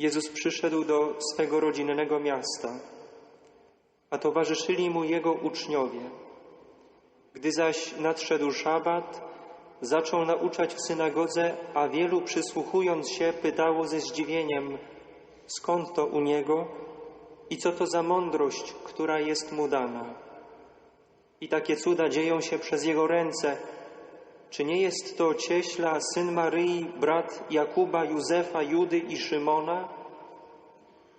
Jezus przyszedł do swego rodzinnego miasta, a towarzyszyli mu jego uczniowie. Gdy zaś nadszedł szabat, zaczął nauczać w synagodze, a wielu przysłuchując się pytało ze zdziwieniem, skąd to u niego i co to za mądrość, która jest mu dana. I takie cuda dzieją się przez jego ręce. Czy nie jest to cieśla, syn Maryi, brat Jakuba, Józefa, Judy i Szymona?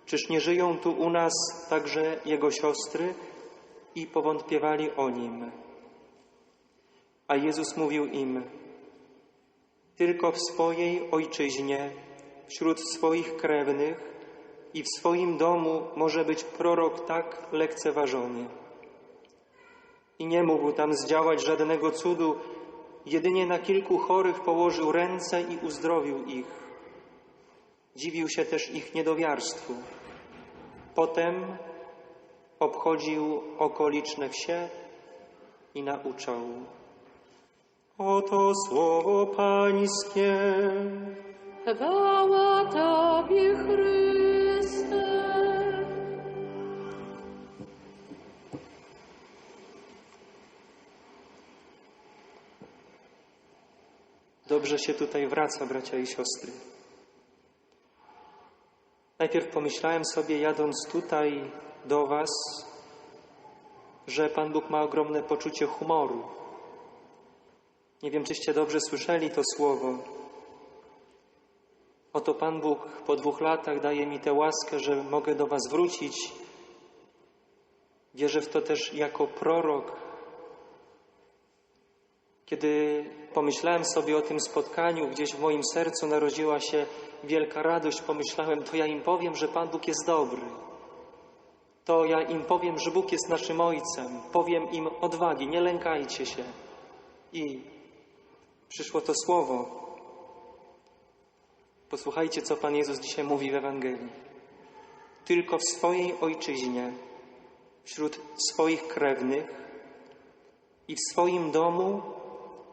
Czyż nie żyją tu u nas także jego siostry? I powątpiewali o nim. A Jezus mówił im, tylko w swojej ojczyźnie, wśród swoich krewnych i w swoim domu może być prorok tak lekceważony. I nie mógł tam zdziałać żadnego cudu, jedynie na kilku chorych położył ręce i uzdrowił ich. Dziwił się też ich niedowiarstwu. Potem obchodził okoliczne wsie i nauczał. Oto słowo Pańskie. Chwała Tobie, Chryste. Dobrze się tutaj wraca, bracia i siostry. Najpierw pomyślałem sobie, jadąc tutaj do Was, że Pan Bóg ma ogromne poczucie humoru. Nie wiem, czyście dobrze słyszeli to słowo. Oto Pan Bóg po dwóch latach daje mi tę łaskę, że mogę do Was wrócić. Wierzę w to też jako prorok. Kiedy pomyślałem sobie o tym spotkaniu, gdzieś w moim sercu narodziła się wielka radość, pomyślałem, to ja im powiem, że Pan Bóg jest dobry. To ja im powiem, że Bóg jest naszym Ojcem. Powiem im odwagi, nie lękajcie się. I przyszło to słowo. Posłuchajcie, co Pan Jezus dzisiaj mówi w Ewangelii. Tylko w swojej ojczyźnie, wśród swoich krewnych i w swoim domu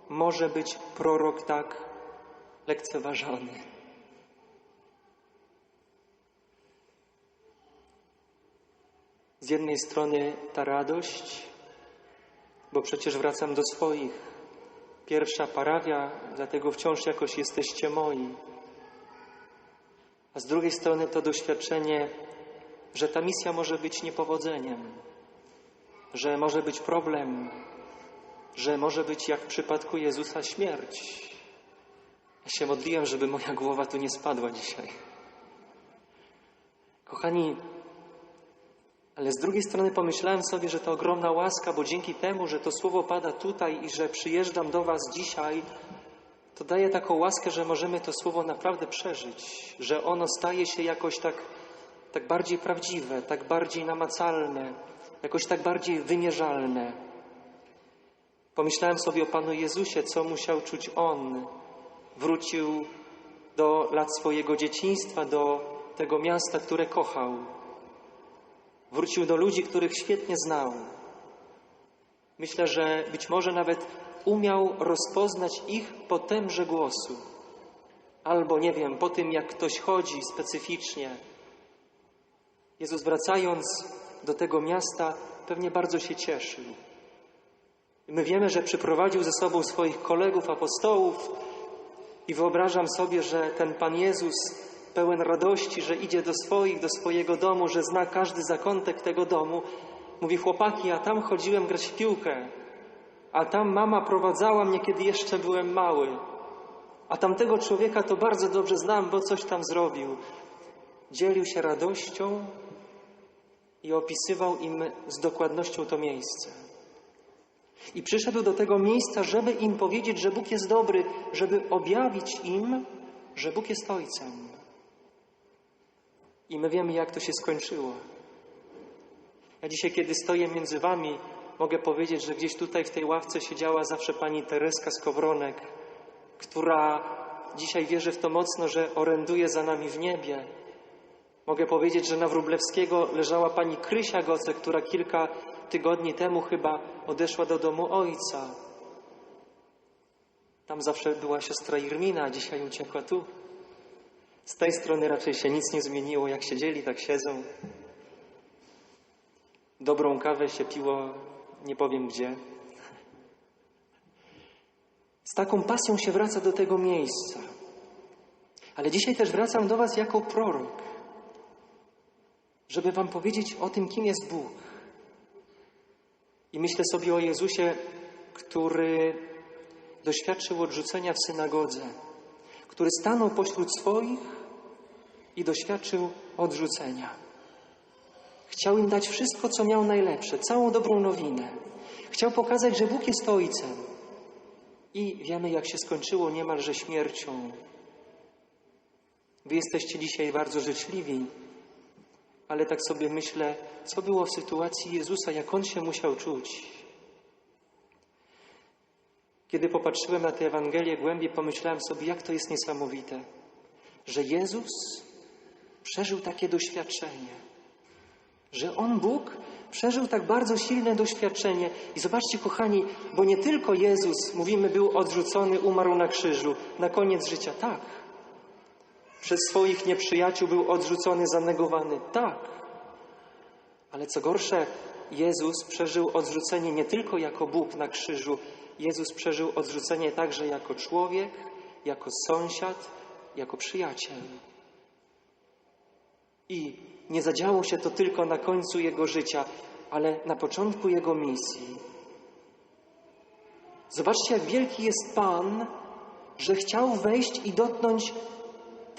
może być prorok tak lekceważony. Z jednej strony ta radość, bo przecież wracam do swoich. Pierwsza parawia, dlatego wciąż jakoś jesteście moi. A z drugiej strony to doświadczenie, że ta misja może być niepowodzeniem, że może być problem, że może być jak w przypadku Jezusa śmierć. Ja się modliłem, żeby moja głowa tu nie spadła dzisiaj. Kochani, ale z drugiej strony pomyślałem sobie, że to ogromna łaska, bo dzięki temu, że to słowo pada tutaj i że przyjeżdżam do Was dzisiaj, to daje taką łaskę, że możemy to słowo naprawdę przeżyć, że ono staje się jakoś tak, tak bardziej prawdziwe, tak bardziej namacalne, jakoś tak bardziej wymierzalne. Pomyślałem sobie o Panu Jezusie, co musiał czuć On. Wrócił do lat swojego dzieciństwa, do tego miasta, które kochał. Wrócił do ludzi, których świetnie znał. Myślę, że być może nawet umiał rozpoznać ich po temże głosu. Albo, nie wiem, po tym, jak ktoś chodzi specyficznie. Jezus wracając do tego miasta pewnie bardzo się cieszył. My wiemy, że przyprowadził ze sobą swoich kolegów, apostołów i wyobrażam sobie, że ten Pan Jezus pełen radości, że idzie do swoich, do swojego domu, że zna każdy zakątek tego domu, mówi chłopaki, a tam chodziłem grać w piłkę, a tam mama prowadzała mnie, kiedy jeszcze byłem mały, a tamtego człowieka to bardzo dobrze znam, bo coś tam zrobił. Dzielił się radością i opisywał im z dokładnością to miejsce. I przyszedł do tego miejsca, żeby im powiedzieć, że Bóg jest dobry, żeby objawić im, że Bóg jest Ojcem. I my wiemy, jak to się skończyło. Ja dzisiaj, kiedy stoję między Wami, mogę powiedzieć, że gdzieś tutaj w tej ławce siedziała zawsze pani Tereska Skowronek, która dzisiaj wierzy w to mocno, że oręduje za nami w niebie. Mogę powiedzieć, że na Wróblewskiego leżała pani Krysia Goce, która kilka tygodni temu chyba odeszła do domu ojca. Tam zawsze była siostra Irmina, a dzisiaj uciekła tu. Z tej strony raczej się nic nie zmieniło. Jak siedzieli, tak siedzą. Dobrą kawę się piło, nie powiem gdzie. Z taką pasją się wraca do tego miejsca. Ale dzisiaj też wracam do Was jako prorok, żeby Wam powiedzieć o tym, kim jest Bóg. I myślę sobie o Jezusie, który doświadczył odrzucenia w synagodze, który stanął pośród swoich i doświadczył odrzucenia. Chciał im dać wszystko, co miał najlepsze, całą dobrą nowinę. Chciał pokazać, że Bóg jest Ojcem. I wiemy, jak się skończyło niemalże śmiercią. Wy jesteście dzisiaj bardzo życzliwi, ale tak sobie myślę, co było w sytuacji Jezusa, jak On się musiał czuć. Kiedy popatrzyłem na tę Ewangelię głębiej, pomyślałem sobie, jak to jest niesamowite, że Jezus przeżył takie doświadczenie, że On, Bóg, przeżył tak bardzo silne doświadczenie. I zobaczcie, kochani, bo nie tylko Jezus, mówimy, był odrzucony, umarł na krzyżu, na koniec życia, tak. Przez swoich nieprzyjaciół był odrzucony, zanegowany, tak. Ale co gorsze, Jezus przeżył odrzucenie nie tylko jako Bóg na krzyżu, Jezus przeżył odrzucenie także jako człowiek, jako sąsiad, jako przyjaciel. I nie zadziało się to tylko na końcu Jego życia, ale na początku Jego misji. Zobaczcie, jak wielki jest Pan, że chciał wejść i dotknąć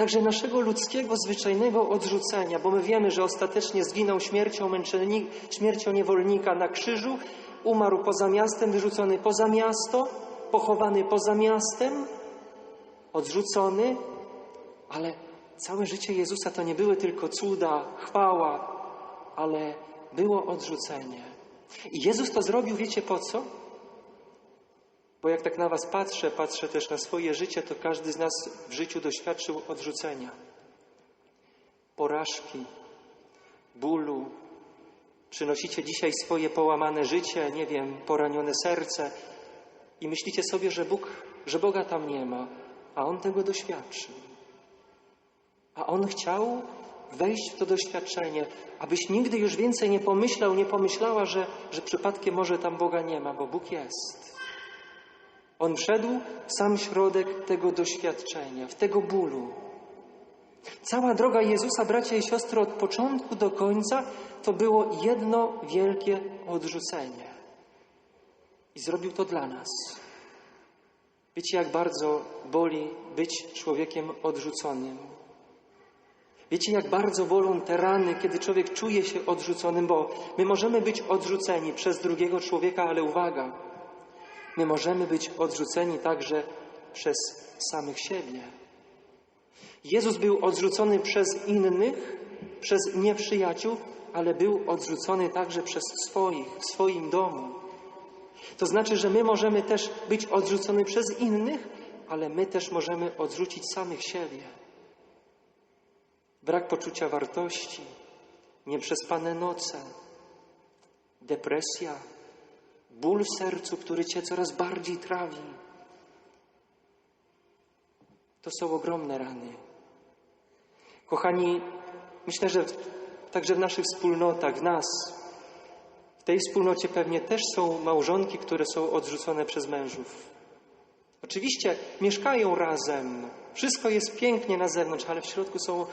także naszego ludzkiego, zwyczajnego odrzucenia, bo my wiemy, że ostatecznie zginął śmiercią, męczennik, śmiercią niewolnika na krzyżu, umarł poza miastem, wyrzucony poza miasto, pochowany poza miastem, odrzucony, ale całe życie Jezusa to nie były tylko cuda, chwała, ale było odrzucenie. I Jezus to zrobił, wiecie po co? Bo jak tak na Was patrzę, patrzę też na swoje życie, to każdy z nas w życiu doświadczył odrzucenia, porażki, bólu. Przynosicie dzisiaj swoje połamane życie, nie wiem, poranione serce i myślicie sobie, że Bóg, że Boga tam nie ma, a On tego doświadczył. A On chciał wejść w to doświadczenie, abyś nigdy już więcej nie pomyślał, nie pomyślała, że, że przypadkiem może tam Boga nie ma, bo Bóg jest. On wszedł w sam środek tego doświadczenia, w tego bólu. Cała droga Jezusa, bracia i siostry, od początku do końca to było jedno wielkie odrzucenie. I zrobił to dla nas. Wiecie, jak bardzo boli być człowiekiem odrzuconym. Wiecie, jak bardzo bolą te rany, kiedy człowiek czuje się odrzuconym, bo my możemy być odrzuceni przez drugiego człowieka, ale uwaga, my możemy być odrzuceni także przez samych siebie. Jezus był odrzucony przez innych, przez nieprzyjaciół, ale był odrzucony także przez swoich, w swoim domu. To znaczy, że my możemy też być odrzuceni przez innych, ale my też możemy odrzucić samych siebie. Brak poczucia wartości, nieprzespane noce, depresja, ból w sercu, który cię coraz bardziej trawi. To są ogromne rany. Kochani, myślę, że także w naszych wspólnotach, w nas, w tej wspólnocie pewnie też są małżonki, które są odrzucone przez mężów. Oczywiście mieszkają razem, wszystko jest pięknie na zewnątrz, ale w środku są,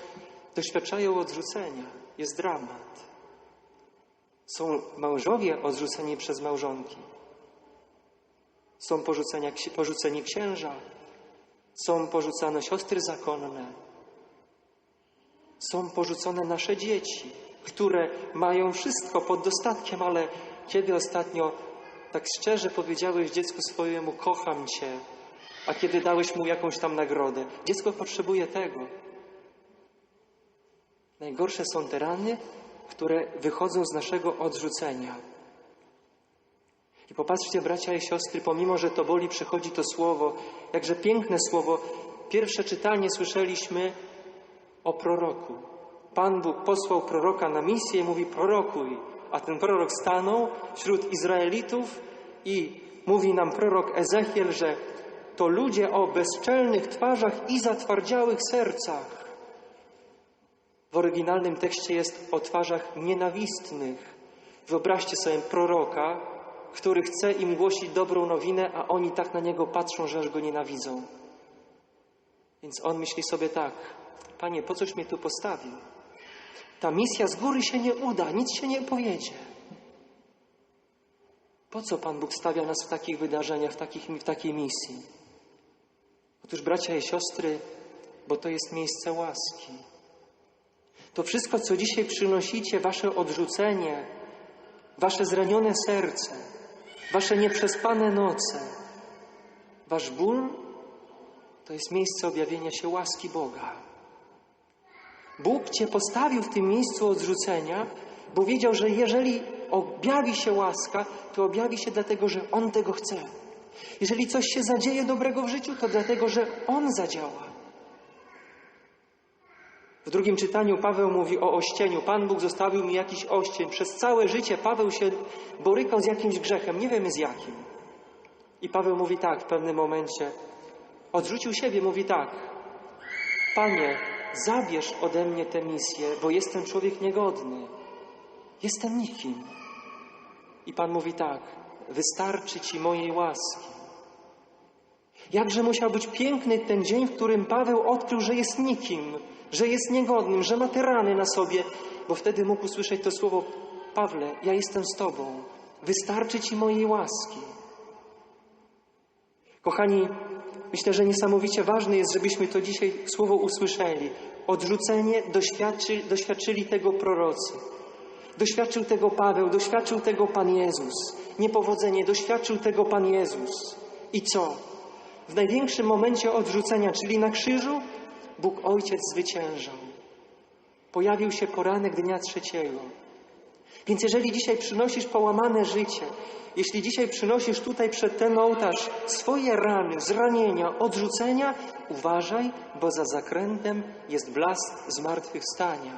doświadczają odrzucenia. Jest dramat. Są mężowie odrzuceni przez małżonki. Są porzuceni księża. Są porzucane siostry zakonne. Są porzucone nasze dzieci, które mają wszystko pod dostatkiem, ale kiedy ostatnio tak szczerze powiedziałeś dziecku swojemu, kocham cię, a kiedy dałeś mu jakąś tam nagrodę, dziecko potrzebuje tego. Najgorsze są te rany, które wychodzą z naszego odrzucenia. I popatrzcie, bracia i siostry, pomimo, że to boli, przychodzi to słowo, jakże piękne słowo. Pierwsze czytanie słyszeliśmy o proroku. Pan Bóg posłał proroka na misję i mówi prorokuj. A ten prorok stanął wśród Izraelitów i mówi nam prorok Ezechiel, że to ludzie o bezczelnych twarzach i zatwardziałych sercach. W oryginalnym tekście jest o twarzach nienawistnych. Wyobraźcie sobie proroka, który chce im głosić dobrą nowinę, a oni tak na niego patrzą, że aż go nienawidzą. Więc on myśli sobie tak: Panie, po coś mnie tu postawił? Ta misja z góry się nie uda, nic się nie powiedzie. Po co Pan Bóg stawia nas w takich wydarzeniach, w, takich, w takiej misji? Otóż, bracia i siostry, bo to jest miejsce łaski. To wszystko, co dzisiaj przynosicie, wasze odrzucenie, wasze zranione serce, wasze nieprzespane noce, wasz ból, to jest miejsce objawienia się łaski Boga. Bóg Cię postawił w tym miejscu odrzucenia, bo wiedział, że jeżeli objawi się łaska, to objawi się dlatego, że On tego chce. Jeżeli coś się zadzieje dobrego w życiu, to dlatego, że On zadziała. W drugim czytaniu Paweł mówi o ościeniu. Pan Bóg zostawił mi jakiś oścień. Przez całe życie Paweł się borykał z jakimś grzechem, nie wiemy z jakim. I Paweł mówi tak w pewnym momencie. Odrzucił siebie, mówi tak. Panie, zabierz ode mnie tę misję, bo jestem człowiek niegodny. Jestem nikim. I Pan mówi tak. Wystarczy Ci mojej łaski. Jakże musiał być piękny ten dzień, w którym Paweł odkrył, że jest nikim, że jest niegodnym, że ma te rany na sobie, bo wtedy mógł usłyszeć to słowo: Pawle, ja jestem z Tobą, wystarczy Ci mojej łaski. Kochani, myślę, że niesamowicie ważne jest, żebyśmy to dzisiaj słowo usłyszeli. Odrzucenie doświadczy, doświadczyli tego prorocy. Doświadczył tego Paweł, doświadczył tego Pan Jezus. Niepowodzenie, doświadczył tego Pan Jezus. I co? W największym momencie odrzucenia, czyli na krzyżu, Bóg Ojciec zwyciężał. Pojawił się poranek dnia trzeciego. Więc jeżeli dzisiaj przynosisz połamane życie, jeśli dzisiaj przynosisz tutaj przed ten ołtarz swoje rany, zranienia, odrzucenia, uważaj, bo za zakrętem jest blask zmartwychwstania.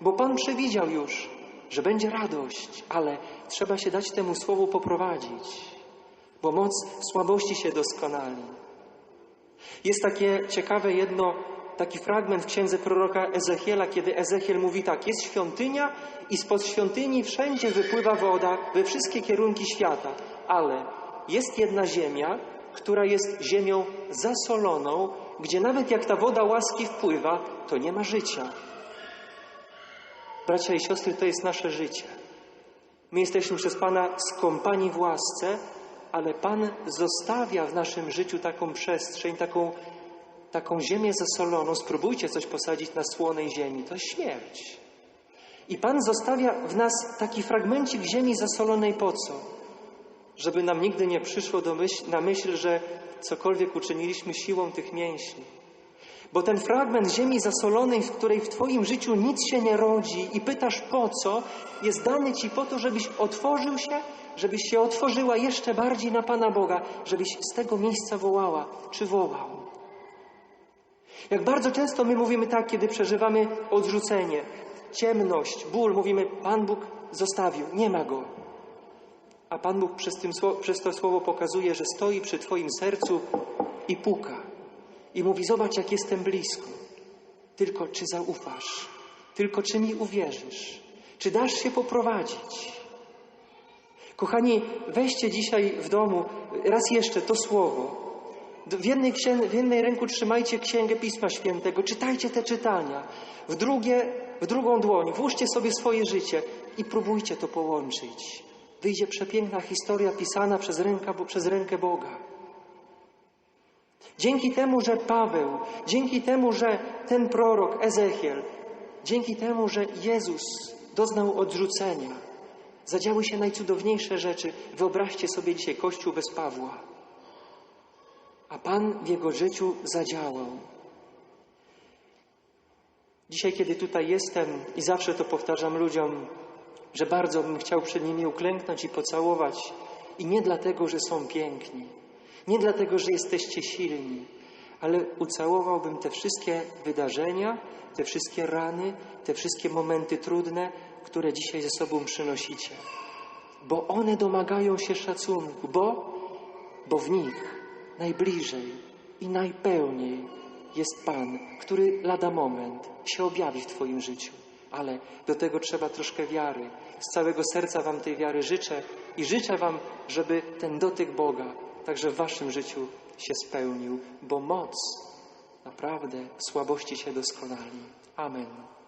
Bo Pan przewidział już, że będzie radość, ale trzeba się dać temu słowu poprowadzić, bo moc słabości się doskonali. Jest takie ciekawe jedno, taki fragment w księdze proroka Ezechiela, kiedy Ezechiel mówi tak: Jest świątynia i spod świątyni wszędzie wypływa woda we wszystkie kierunki świata, ale jest jedna ziemia, która jest ziemią zasoloną, gdzie nawet jak ta woda łaski wpływa, to nie ma życia. Bracia i siostry, to jest nasze życie. My jesteśmy przez Pana skąpani w łasce, ale Pan zostawia w naszym życiu taką przestrzeń, taką, taką ziemię zasoloną. Spróbujcie coś posadzić na słonej ziemi, to śmierć. I Pan zostawia w nas taki fragmencik ziemi zasolonej po co? Żeby nam nigdy nie przyszło do myśl, na myśl, że cokolwiek uczyniliśmy siłą tych mięśni. Bo ten fragment ziemi zasolonej, w której w Twoim życiu nic się nie rodzi i pytasz po co, jest dany Ci po to, żebyś otworzył się, żebyś się otworzyła jeszcze bardziej na Pana Boga, żebyś z tego miejsca wołała, czy wołał. Jak bardzo często my mówimy tak, kiedy przeżywamy odrzucenie, ciemność, ból, mówimy, Pan Bóg zostawił, nie ma Go. A Pan Bóg przez, tym, przez to słowo pokazuje, że stoi przy Twoim sercu i puka. I mówi: Zobacz, jak jestem blisko. Tylko czy zaufasz? Tylko czy mi uwierzysz? Czy dasz się poprowadzić? Kochani, weźcie dzisiaj w domu raz jeszcze to słowo. W jednej, księ- w jednej ręku trzymajcie księgę Pisma Świętego, czytajcie te czytania. W, drugie, w drugą dłoń włóżcie sobie swoje życie i próbujcie to połączyć. Wyjdzie przepiękna historia pisana przez, ręka, przez rękę Boga. Dzięki temu, że Paweł, dzięki temu, że ten prorok Ezechiel, dzięki temu, że Jezus doznał odrzucenia, zadziały się najcudowniejsze rzeczy. Wyobraźcie sobie dzisiaj Kościół bez Pawła. A Pan w jego życiu zadziałał. Dzisiaj, kiedy tutaj jestem i zawsze to powtarzam ludziom, że bardzo bym chciał przed nimi uklęknąć i pocałować. I nie dlatego, że są piękni, nie dlatego, że jesteście silni, ale ucałowałbym te wszystkie wydarzenia, te wszystkie rany, te wszystkie momenty trudne, które dzisiaj ze sobą przynosicie. Bo one domagają się szacunku, bo, bo w nich najbliżej i najpełniej jest Pan, który lada moment się objawi w Twoim życiu. Ale do tego trzeba troszkę wiary. Z całego serca Wam tej wiary życzę i życzę Wam, żeby ten dotyk Boga także w Waszym życiu się spełnił, bo moc naprawdę w słabości się doskonali. Amen.